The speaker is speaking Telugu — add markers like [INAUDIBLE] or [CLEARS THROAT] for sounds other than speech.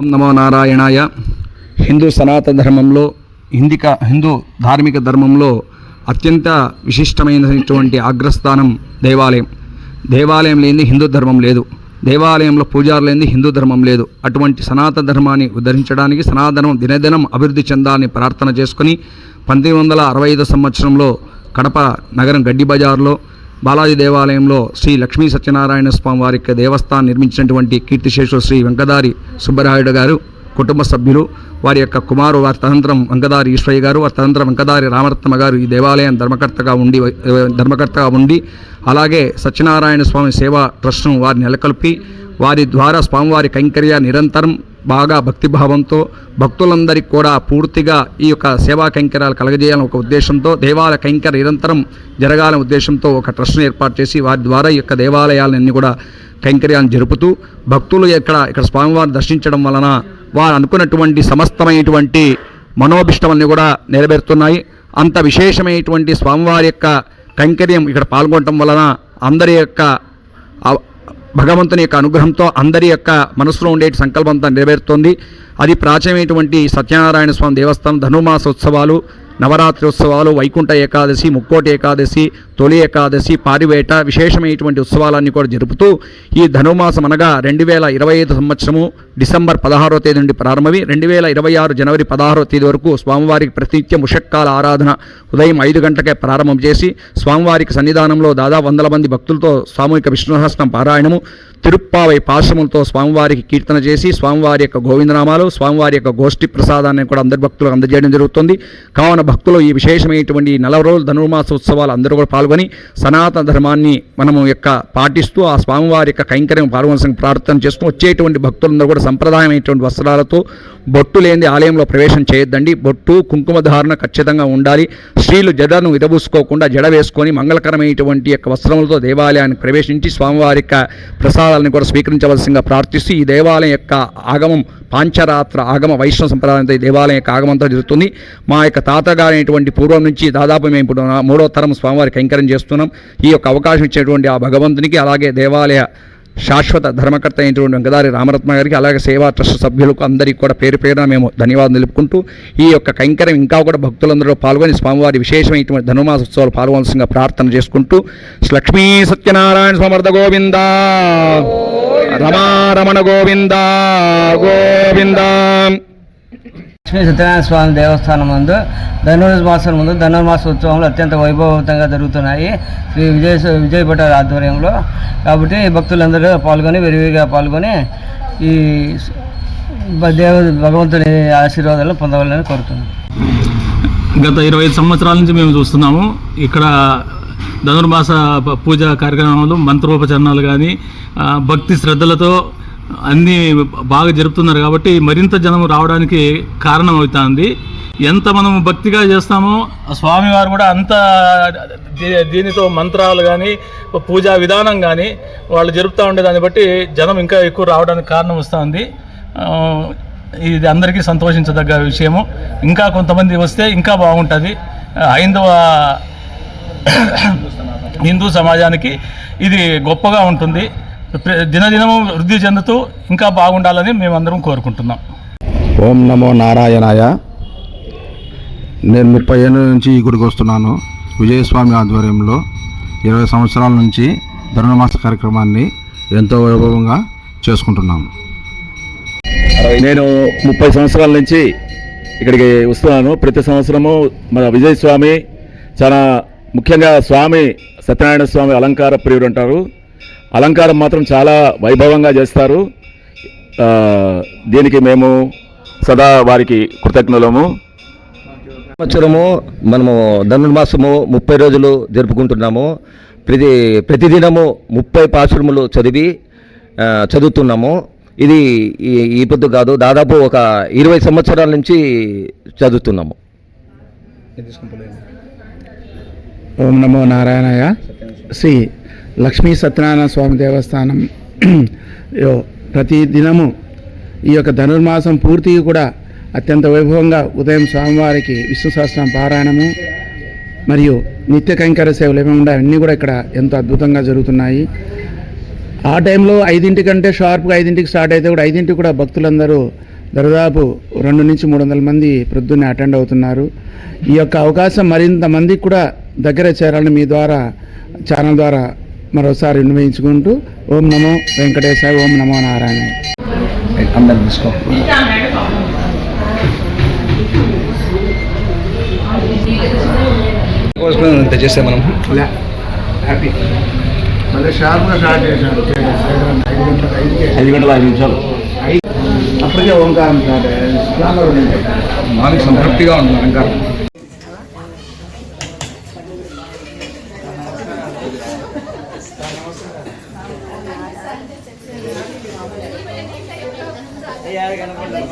ఓం నమో నారాయణాయ. హిందూ సనాతన ధర్మంలో హిందిక హిందూ ధార్మిక ధర్మంలో అత్యంత విశిష్టమైనటువంటి అగ్రస్థానం దేవాలయం. దేవాలయం లేనిది హిందూ ధర్మం లేదు. దేవాలయంలో పూజారు లేనిది హిందూ ధర్మం లేదు. అటువంటి సనాతన ధర్మాన్ని ఉద్ధరించడానికి సనాతనం దినదినం అభివృద్ధి చెందాలని ప్రార్థన చేసుకుని పంతొమ్మిది వందల అరవై ఐదు సంవత్సరంలో కడప నగరం గడ్డి బజార్లో బాలాజీ దేవాలయంలో శ్రీ లక్ష్మీ సత్యనారాయణ స్వామి వారి దేవస్థానం నిర్మించినటువంటి కీర్తిశేషుడు శ్రీ వెంకదారి సుబ్బరాయుడు గారు కుటుంబ సభ్యులు వారి యొక్క కుమారు వారి తనంతరం వెంకదారి ఈశ్వయ్య గారు వారి తదనంతరం వెంకదారి రామరత్నమ గారు ఈ దేవాలయం ధర్మకర్తగా ఉండి ధర్మకర్తగా ఉండి అలాగే సత్యనారాయణ స్వామి సేవా ట్రస్ట్ను వారిని నెలకొల్పి వారి ద్వారా స్వామివారి కైంకర్య నిరంతరం బాగా భక్తిభావంతో భక్తులందరికీ కూడా పూర్తిగా ఈ యొక్క సేవా కైంకర్యాలు కలగజేయాలని ఒక ఉద్దేశంతో దేవాలయ కైంకర్య నిరంతరం జరగాలనే ఉద్దేశంతో ఒక ట్రస్ట్ను ఏర్పాటు చేసి వారి ద్వారా ఈ యొక్క దేవాలయాలన్నీ కూడా కైంకర్యాలను జరుపుతూ భక్తులు ఇక్కడ ఇక్కడ స్వామివారిని దర్శించడం వలన వారు అనుకున్నటువంటి సమస్తమైనటువంటి మనోభిష్టమన్నీ కూడా నెరవేరుతున్నాయి. అంత విశేషమైనటువంటి స్వామివారి యొక్క కైంకర్యం ఇక్కడ పాల్గొనటం వలన అందరి యొక్క భగవంతుని యొక్క అనుగ్రహంతో అందరి యొక్క మనసులో ఉండే సంకల్పంతో నెరవేరుతోంది. అది ప్రాచీనమైనటువంటి సత్యనారాయణ స్వామి దేవస్థానం ధనుమాస ఉత్సవాలు నవరాత్రి ఉత్సవాలు వైకుంఠ ఏకాదశి ముక్కోటి ఏకాదశి తొలి ఏకాదశి పారివేట విశేషమైనటువంటి ఉత్సవాలన్నీ కూడా జరుపుతూ ఈ ధనుమాసం అనగా రెండు వేల ఇరవై ఐదు సంవత్సరము డిసెంబర్ పదహారో తేదీ నుండి ప్రారంభమై రెండు వేల ఇరవై ఆరు జనవరి పదహారో తేదీ వరకు స్వామివారికి ప్రతినిత్యం ముషక్కాల ఆరాధన ఉదయం ఐదు గంటకే ప్రారంభం చేసి స్వామివారికి సన్నిధానంలో దాదాపు వందల మంది భక్తులతో సామూహిక విష్ణుహస్తం పారాయణము తిరుప్పావై పాశములతో స్వామివారికి కీర్తన చేసి స్వామివారి యొక్క గోవిందనామాలు స్వామివారి యొక్క గోష్ఠి ప్రసాదాన్ని కూడా అందరి భక్తులకు అందజేయడం జరుగుతుంది. కావున భక్తులు ఈ విశేషమైనటువంటి ఈ నలభై రోజుల ధనుర్మాస ఉత్సవాలు అందరూ కూడా పాల్గొని సనాతన ధర్మాన్ని మనము యొక్క పాటిస్తూ ఆ స్వామివారి యొక్క కైంకర్యం పాల్గొనసం ప్రార్థన చేసుకుని వచ్చేటువంటి భక్తులందరూ కూడా సంప్రదాయమైనటువంటి వస్త్రాలతో బొట్టు లేని ఆలయంలో ప్రవేశం చేయొద్దండి. బొట్టు కుంకుమ ధారణ ఖచ్చితంగా ఉండాలి. స్త్రీలు జడను విరబూసుకోకుండా జడ వేసుకొని మంగళకరమైనటువంటి యొక్క వస్త్రములతో దేవాలయానికి ప్రవేశించి స్వామివారి యొక్క ప్రసాదాలను కూడా స్వీకరించవలసిందిగా ప్రార్థిస్తూ ఈ దేవాలయం యొక్క ఆగమం పాంచరాత్ర ఆగమ వైష్ణవ సంప్రదాయంతో ఈ దేవాలయం యొక్క ఆగమంతో జరుగుతుంది. మా యొక్క తాత తాతగారైనటువంటి పూర్వం నుంచి దాదాపు మేము ఇప్పుడు మూడో తరం స్వామివారి కైంకర్యం చేస్తున్నాం. ఈ యొక్క అవకాశం ఇచ్చేటువంటి ఆ భగవంతునికి అలాగే దేవాలయ శాశ్వత ధర్మకర్త అయినటువంటి వెంకదారి రామరత్న గారికి అలాగే సేవా ట్రస్ట్ సభ్యులకు అందరికీ కూడా పేరు పేరున మేము ధన్యవాదాలు నిలుపుకుంటూ ఈ యొక్క కైంకర్యం ఇంకా కూడా భక్తులందరూ పాల్గొని స్వామివారి విశేషమైనటువంటి ధనుమాస ఉత్సవాలు పాల్గొనవలసిందిగా ప్రార్థన చేసుకుంటూ లక్ష్మీ సత్యనారాయణ సమర్థ గోవింద రమారమణ గోవింద గోవింద. లక్ష్మీ సత్యనారాయణ స్వామి దేవస్థానం ముందు ధనుర్మాసం ముందు ధనుర్మాస ఉత్సవంలో అత్యంత వైభవతంగా జరుగుతున్నాయి. శ్రీ విజయ విజయ ఆధ్వర్యంలో. కాబట్టి భక్తులందరూ పాల్గొని విరివిగా పాల్గొని ఈ దేవ భగవంతుని ఆశీర్వాదాలు పొందవాలని కోరుతున్నాను గత ఇరవై ఐదు సంవత్సరాల నుంచి మేము చూస్తున్నాము. ఇక్కడ ధనుర్మాస పూజ కార్యక్రమాలు మంత్రోపచరణాలు కానీ భక్తి శ్రద్ధలతో అన్నీ బాగా జరుపుతున్నారు కాబట్టి మరింత జనం రావడానికి కారణం అవుతుంది ఎంత మనం భక్తిగా చేస్తామో స్వామివారు కూడా అంత దీనితో మంత్రాలు కానీ పూజా విధానం కానీ వాళ్ళు జరుపుతూ ఉండేదాన్ని బట్టి జనం ఇంకా ఎక్కువ రావడానికి కారణం వస్తుంది. ఇది అందరికీ సంతోషించదగ్గ విషయము. ఇంకా కొంతమంది వస్తే ఇంకా బాగుంటుంది. హైందవ [CLEARS THROAT] హిందూ సమాజానికి ఇది గొప్పగా ఉంటుంది. దినదినము వృద్ధి చెందుతూ ఇంకా బాగుండాలని మేమందరం కోరుకుంటున్నాం. ఓం నమో నారాయణాయ. నేను ముప్పై ఏళ్ళ నుంచి ఈ గుడికి వస్తున్నాను. విజయస్వామి ఆధ్వర్యంలో ఇరవై సంవత్సరాల నుంచి ధనుర్మాస కార్యక్రమాన్ని ఎంతో వైభవంగా చేసుకుంటున్నాము నేను ముప్పై సంవత్సరాల నుంచి ఇక్కడికి వస్తున్నాను. ప్రతి సంవత్సరము మన విజయస్వామి చాలా ముఖ్యంగా స్వామి సత్యనారాయణ స్వామి అలంకార ప్రియుడు అంటారు. అలంకారం మాత్రం చాలా వైభవంగా చేస్తారు. ఆ, దీనికి మేము సదా వారికి కృతజ్ఞులము. సంవత్సరము మనము ధనుర్మాసము ముప్పై రోజులు జరుపుకుంటున్నాము. ప్రతి ప్రతిదినము ముప్పై పాశ్రములు చదివి చదువుతున్నాము. ఇది ఈ- ఈ పొద్దు కాదు దాదాపు ఒక ఇరవై సంవత్సరాల నుంచి చదువుతున్నాము. ఓం నమో నారాయణయ. శ్రీ లక్ష్మీ సత్యనారాయణ స్వామి దేవస్థానం [CLEARS THROAT] ప్రతి దినము ఈ యొక్క ధనుర్మాసం పూర్తి కూడా అత్యంత వైభవంగా ఉదయం స్వామివారికి విష్ణు సహస్రం పారాయణము మరియు నిత్య కైంకర సేవలు ఏమేమి ఉన్నాయో అన్నీ కూడా ఇక్కడ ఎంతో అద్భుతంగా జరుగుతున్నాయి. ఆ టైంలో ఐదింటి కంటే షార్ప్గా ఐదింటికి స్టార్ట్ అయితే కూడా ఐదింటికి కూడా భక్తులందరూ దాదాపు రెండు నుంచి మూడు వందల మంది ప్రొద్దున్నే అటెండ్ అవుతున్నారు. ఈ యొక్క అవకాశం మరింత మందికి కూడా దగ్గర చేరాలని మీ ద్వారా ఛానల్ ద్వారా మరోసారి నిర్వహించుకుంటూ ఓం నమో వెంకటేశాయ ఓం నమో నారాయణ అందరు తీసుకో. ఇంత చేస్తే మనం? హ్యాపీ. మళ్ళీ షార్ప్గా స్టార్ట్ చేశాను. ఐదు గంటల ఐదు నిమిషాలు. అప్పటికే ఓంకారం స్టార్ట్ మాకు సంతృప్తిగా ఉంది